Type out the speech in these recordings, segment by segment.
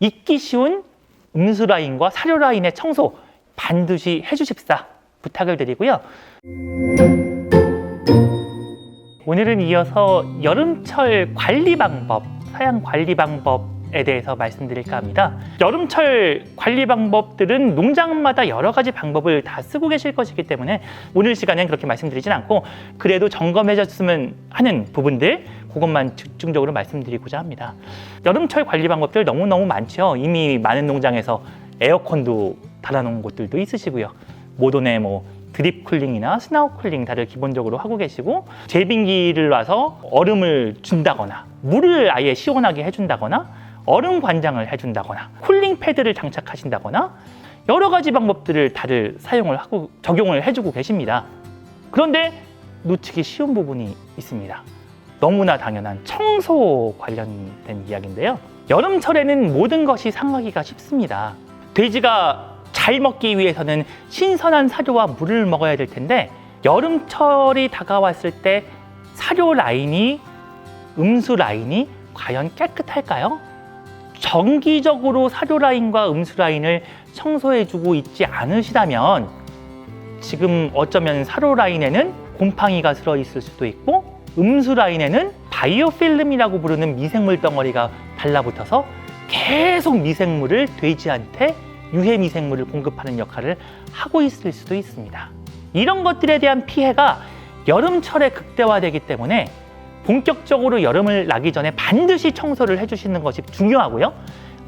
잊기 쉬운 음수 라인과 사료 라인의 청소 반드시 해주십사 부탁을 드리고요. 오늘은 이어서 여름철 관리 방법, 사양 관리 방법 에 대해서 말씀드릴까 합니다. 여름철 관리 방법들은 농장마다 여러 가지 방법을 다 쓰고 계실 것이기 때문에 오늘 시간엔 그렇게 말씀드리진 않고 그래도 점검해줬으면 하는 부분들 그것만 집중적으로 말씀드리고자 합니다. 여름철 관리 방법들 너무너무 많죠. 이미 많은 농장에서 에어컨도 달아놓은 곳들도 있으시고요. 모던의 뭐 드립 쿨링이나 스나우 쿨링 다들 기본적으로 하고 계시고 제빙기를 놔서 얼음을 준다거나 물을 아예 시원하게 해준다거나 얼음 관장을 해준다거나 쿨링 패드를 장착하신다거나 여러 가지 방법들을 다들 사용을 하고 적용을 해주고 계십니다. 그런데 놓치기 쉬운 부분이 있습니다. 너무나 당연한 청소 관련된 이야기인데요. 여름철에는 모든 것이 상하기가 쉽습니다. 돼지가 잘 먹기 위해서는 신선한 사료와 물을 먹어야 될 텐데 여름철이 다가왔을 때 사료 라인이 음수 라인이 과연 깨끗할까요? 정기적으로 사료 라인과 음수 라인을 청소해주고 있지 않으시다면 지금 어쩌면 사료 라인에는 곰팡이가 들어 있을 수도 있고 음수 라인에는 바이오필름이라고 부르는 미생물 덩어리가 달라붙어서 계속 미생물을 돼지한테 유해 미생물을 공급하는 역할을 하고 있을 수도 있습니다. 이런 것들에 대한 피해가 여름철에 극대화되기 때문에 본격적으로 여름을 나기 전에 반드시 청소를 해주시는 것이 중요하고요.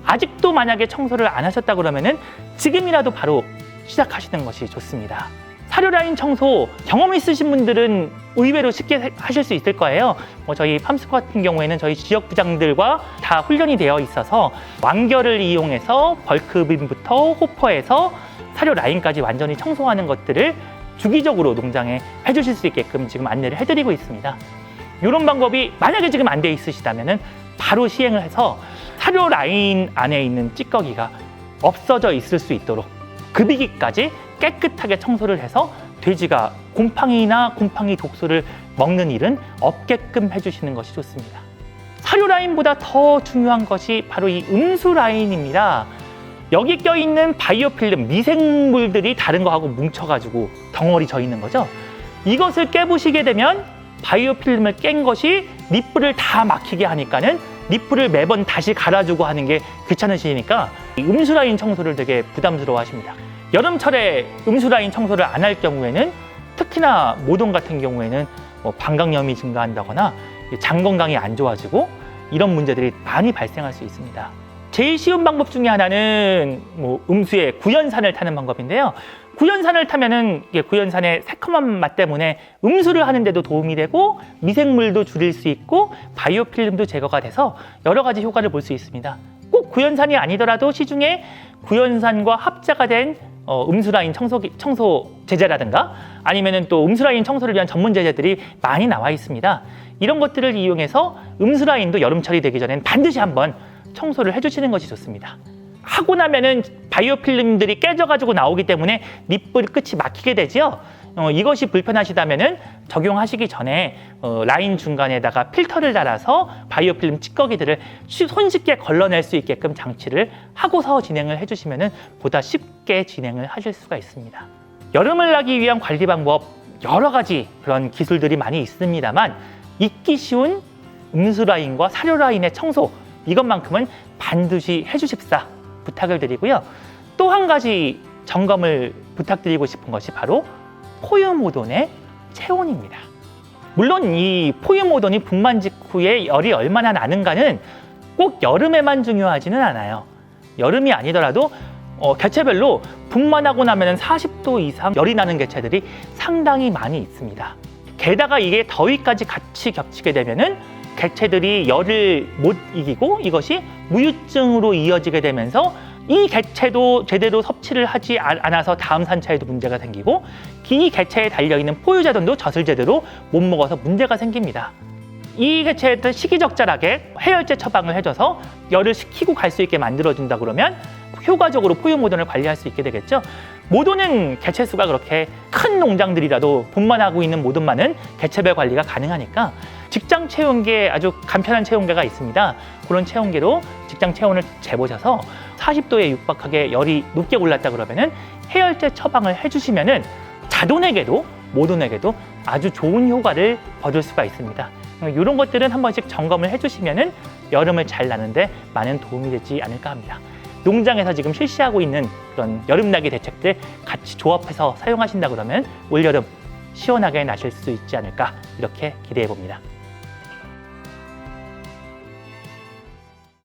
아직도 만약에 청소를 안 하셨다 그러면은 지금이라도 바로 시작하시는 것이 좋습니다. 사료 라인 청소 경험 있으신 분들은 의외로 쉽게 하실 수 있을 거예요. 뭐 저희 팜스 같은 경우에는 저희 지역 부장들과 다 훈련이 되어 있어서 완결을 이용해서 벌크빔부터 호퍼에서 사료 라인까지 완전히 청소하는 것들을 주기적으로 농장에 해주실 수 있게끔 지금 안내를 해드리고 있습니다. 이런 방법이 만약에 지금 안 돼 있으시다면은 바로 시행을 해서 사료 라인 안에 있는 찌꺼기가 없어져 있을 수 있도록 급이기까지 깨끗하게 청소를 해서 돼지가 곰팡이나 곰팡이 독소를 먹는 일은 없게끔 해주시는 것이 좋습니다. 사료 라인보다 더 중요한 것이 바로 이 음수 라인입니다. 여기 껴있는 바이오필름 미생물들이 다른 거하고 뭉쳐가지고 덩어리 져 있는 거죠. 이것을 깨부시게 되면 바이오 필름을 깬 것이 니뿔을 다 막히게 하니까는 니뿔을 매번 다시 갈아주고 하는 게 귀찮으시니까 이 음수 라인 청소를 되게 부담스러워 하십니다. 여름철에 음수 라인 청소를 안 할 경우에는 특히나 모동 같은 경우에는 뭐 방광염이 증가한다거나 장 건강이 안 좋아지고 이런 문제들이 많이 발생할 수 있습니다. 제일 쉬운 방법 중에 하나는 뭐 음수의 구연산을 타는 방법인데요. 구연산을 타면은 이게 구연산의 새콤한 맛 때문에 음수를 하는데도 도움이 되고 미생물도 줄일 수 있고 바이오 필름도 제거가 돼서 여러 가지 효과를 볼 수 있습니다. 꼭 구연산이 아니더라도 시중에 구연산과 합자가 된 어, 음수라인 청소기, 청소 제재라든가 아니면은 또 음수라인 청소를 위한 전문 제재들이 많이 나와 있습니다. 이런 것들을 이용해서 음수라인도 여름철이 되기 전엔 반드시 한번 청소를 해주시는 것이 좋습니다. 하고 나면은 바이오필름들이 깨져가지고 나오기 때문에 니뿔 끝이 막히게 되지요. 어, 이것이 불편하시다면은 적용하시기 전에 어, 라인 중간에다가 필터를 달아서 바이오필름 찌꺼기들을 쉬- 손쉽게 걸러낼 수 있게끔 장치를 하고서 진행을 해주시면은 보다 쉽게 진행을 하실 수가 있습니다. 여름을 나기 위한 관리 방법 여러 가지 그런 기술들이 많이 있습니다만 잊기 쉬운 음수 라인과 사료 라인의 청소 이것만큼은 반드시 해주십사 부탁을 드리고요. 또 한 가지 점검을 부탁드리고 싶은 것이 바로 포유모돈의 체온입니다. 물론 이 포유모돈이 분만 직후에 열이 얼마나 나는가는 꼭 여름에만 중요하지는 않아요. 여름이 아니더라도 어, 개체별로 분만하고 나면 40도 이상 열이 나는 개체들이 상당히 많이 있습니다. 게다가 이게 더위까지 같이 겹치게 되면은 개체들이 열을 못 이기고 이것이 무유증으로 이어지게 되면서 이 개체도 제대로 섭취를 하지 아- 않아서 다음 산차에도 문제가 생기고 이 개체에 달려있는 포유자돈도 젖을 제대로 못 먹어서 문제가 생깁니다. 이 개체한테 시기적절하게 해열제 처방을 해줘서 열을 식히고 갈 수 있게 만들어준다 그러면 효과적으로 포유 모돈을 관리할 수 있게 되겠죠. 모돈은 개체 수가 그렇게 큰 농장들이라도 분만하고 있는 모돈만은 개체별 관리가 가능하니까 직장 체온계 아주 간편한 체온계가 있습니다. 그런 체온계로 직장 체온을 재보셔서 40도에 육박하게 열이 높게 올랐다 그러면은 해열제 처방을 해주시면은 자돈에게도 모돈에게도 아주 좋은 효과를 얻을 수가 있습니다. 이런 것들은 한 번씩 점검을 해주시면은 여름을 잘 나는데 많은 도움이 되지 않을까 합니다. 농장에서 지금 실시하고 있는 그런 여름나기 대책들 같이 조합해서 사용하신다 그러면 올여름 시원하게 나실 수 있지 않을까 이렇게 기대해 봅니다.